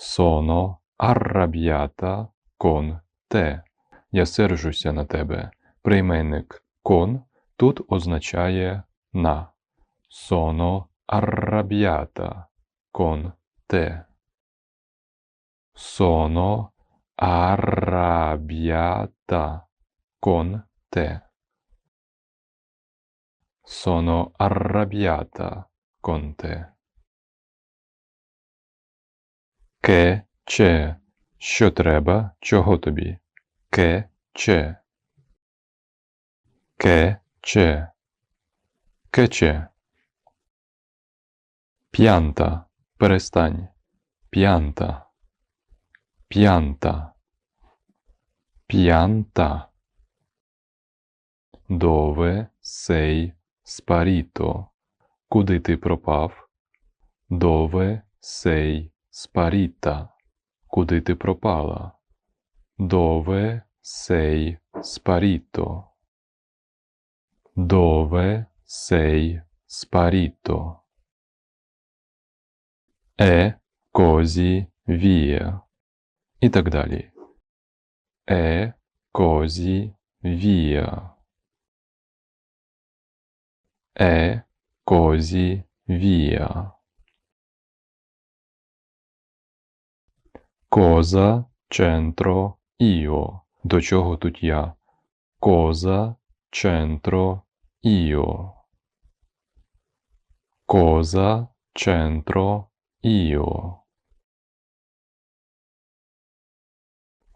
Sono arrabbiata con te. Я сержуся на тебе. Прийменник con тут означає на. Sono arrabbiata con te. Sono arrabbiata con te. Sono arrabbiata con te. Ке, че. Що треба, чого тобі? Ке, че. Ке, че. Кече. П'янта. Перестань. П'янта. П'янта. П'янта. Дове сей спаріто. Куди ти пропав? Дове сей спаріта. Куди ти пропала? Дове сей спаріто. Дове сей спаріто. Е козі вія. І так далі. Е козі вія. Е козі вія. Коза центро іо. До чого тут я? Коза центро іо. Коза центро іо.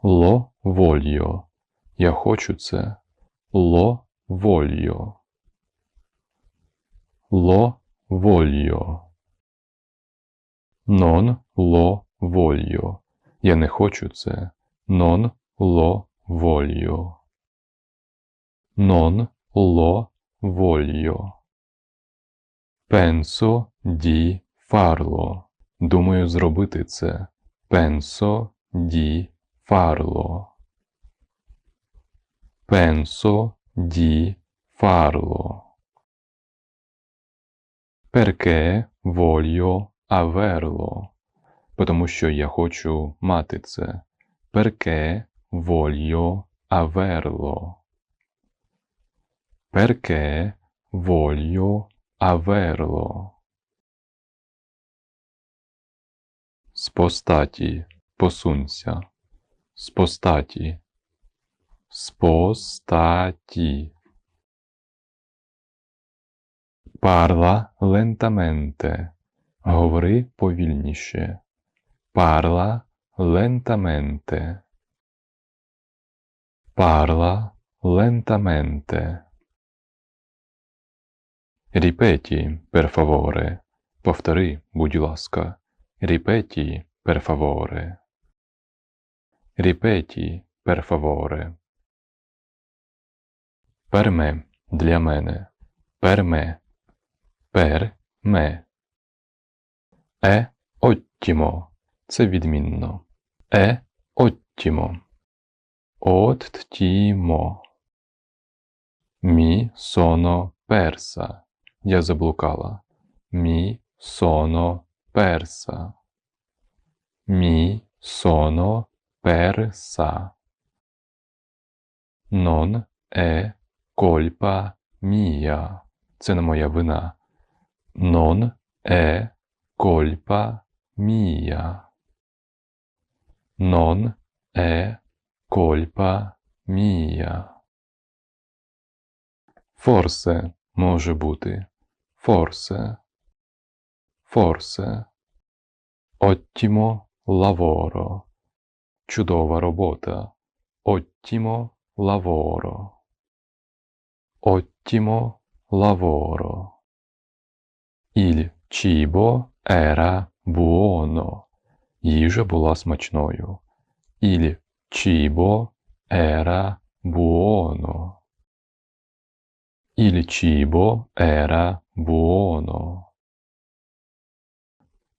Ло вольо. Я хочу це. Ло вольо. Ло вольо. Non lo voglio. Я не хочу це. Non lo voglio. Non lo voglio. Penso di farlo. Думаю зробити це. Penso di farlo. Penso di farlo. Perché voglio averlo. Тому що я хочу мати це. Perché voglio averlo. Perché voglio averlo. Спостаті. Посунься. Спостаті. Спостаті. Парла лентаменте. Говори повільніше. Парла lentamente. Parla lentamente. Ripeti, per favore. Повтори, будь ласка. Ripeti, per favore. Ripeti, per favore. Per me, для мене. Per me. Per me. È ottimo. Це відмінно. Е оттімо. Оттімо. Мі соно перса. Я заблукала. Мі соно перса. Мі соно перса. Non è colpa mia. Це не моя вина. Non è colpa mia. Non è colpa mia. Forse може бути. Forse. Forse. Ottimo lavoro. Чудова робота. Ottimo lavoro. Ottimo lavoro. Il cibo era buono. Їжа була смачною. Il cibo era buono. Il cibo era buono.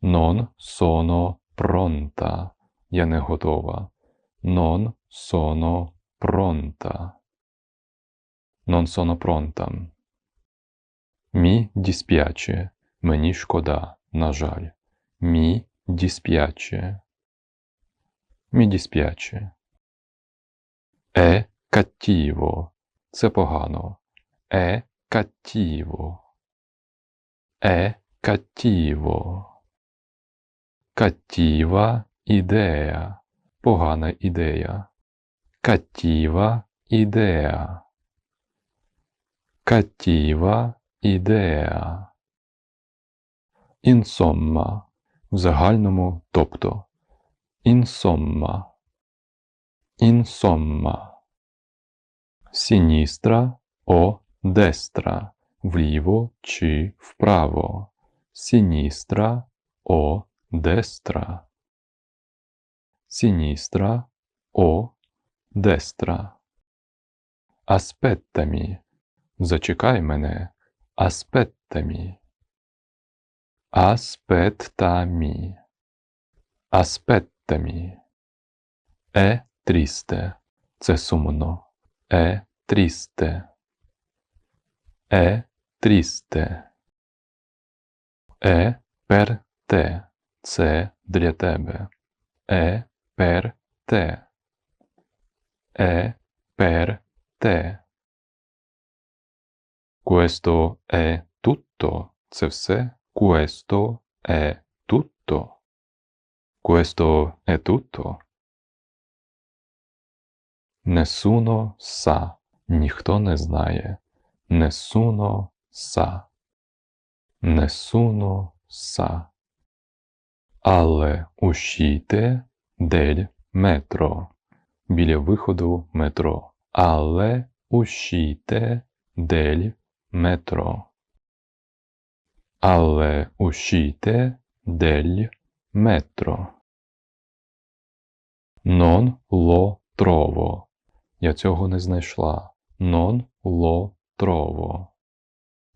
Non sono pronta. Я не готова. Non sono pronta. Non sono pronta. Mi dispiace. Мені шкода, на жаль. Mi dispiace. мі дісп'яче. Е каттіво. Це погано. Е каттіво. Е каттіво. Каттіва ідея. Погана ідея. Каттіва ідея. Каттіва ідея. Інсомма. В загальному тобто. Інсомма. Інсомма. Сіністра о дестра. Вліво чи вправо. Сіністра о дестра. Сіністра о дестра. Аспеттамі. Зачекай мене. Аспеттамі. Аспеттамі. Аспеттамі. Е трісте. Це сумно. Е трісте. Е трісте. Е пер те. Це для тебе. Е пер те. Е per te. Questo è tutto. Це все. Questo è tutto. Questo è tutto. Nessuno sa. Ніхто не знає. Nessuno sa. Nessuno sa. Але uscite del metro. Біля виходу метро. Але uscite del metro. Але uscite del metro. Non lo trovo. Я цього не знайшла. Non lo trovo.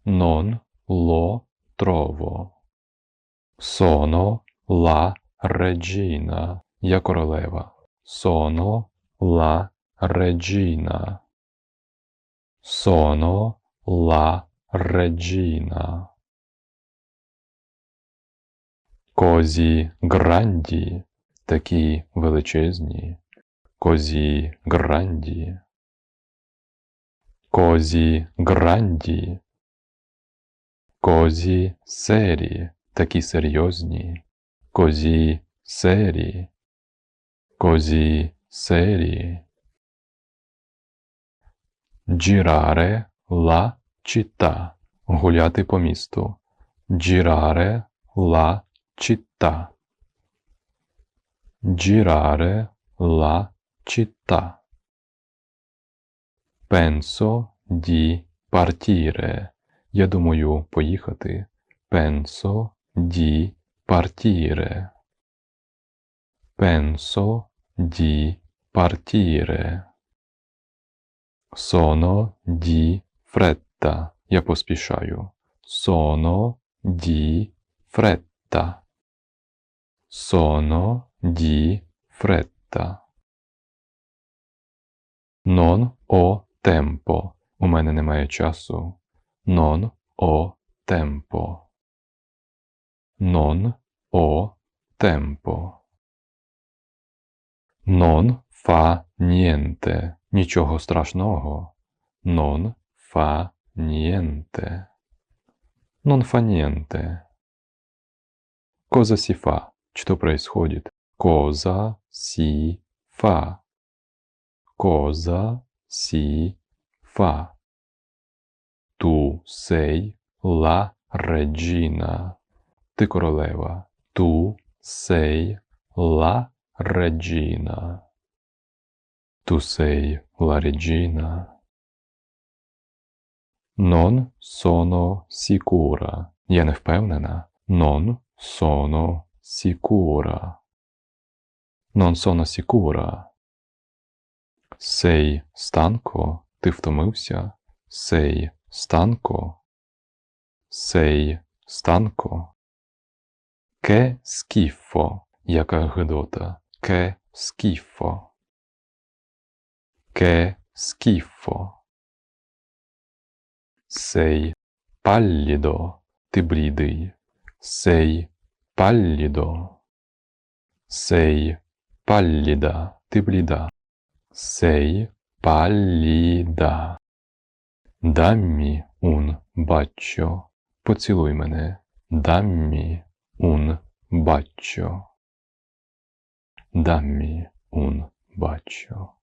Non lo trovo. Sono la regina. Я королева. Sono la regina. Sono la regina. Козі гранді, такі величезні, козі гранді. Козі гранді. Козі сері, такі серйозні, козі сері, козі сері. Girare la città. Гуляти по місту. Girare la città. Girare la città. Penso di partire. Я думаю поїхати. Penso di partire. Penso di partire. Sono di fretta. Я поспішаю. Sono di fretta. Sono di fretta. Non ho tempo. У мене немає часу. Non ho tempo. Non ho tempo. Non fa niente. Нічого страшного. Non fa niente. Non fa niente. Cosa si fa? Что происходит? Cosa si fa? Cosa si fa? Tu sei la regina. Ти королева. Tu sei la regina. Tu sei la regina. Non sono sicura. Я не впевнена. Non sono sicura. Non sono sicura. Sei stanco. Ти втомився. Sei stanco. Sei stanco. Che schifo. Яка гидота. Che schifo. Che schifo. Sei pallido. Ти блідий. Sei pallido. Sei Палліда, ти бліда. Сей палліда. Даммі ун баччо. Поцілуй мене. Даммі ун баччо. Даммі ун баччо.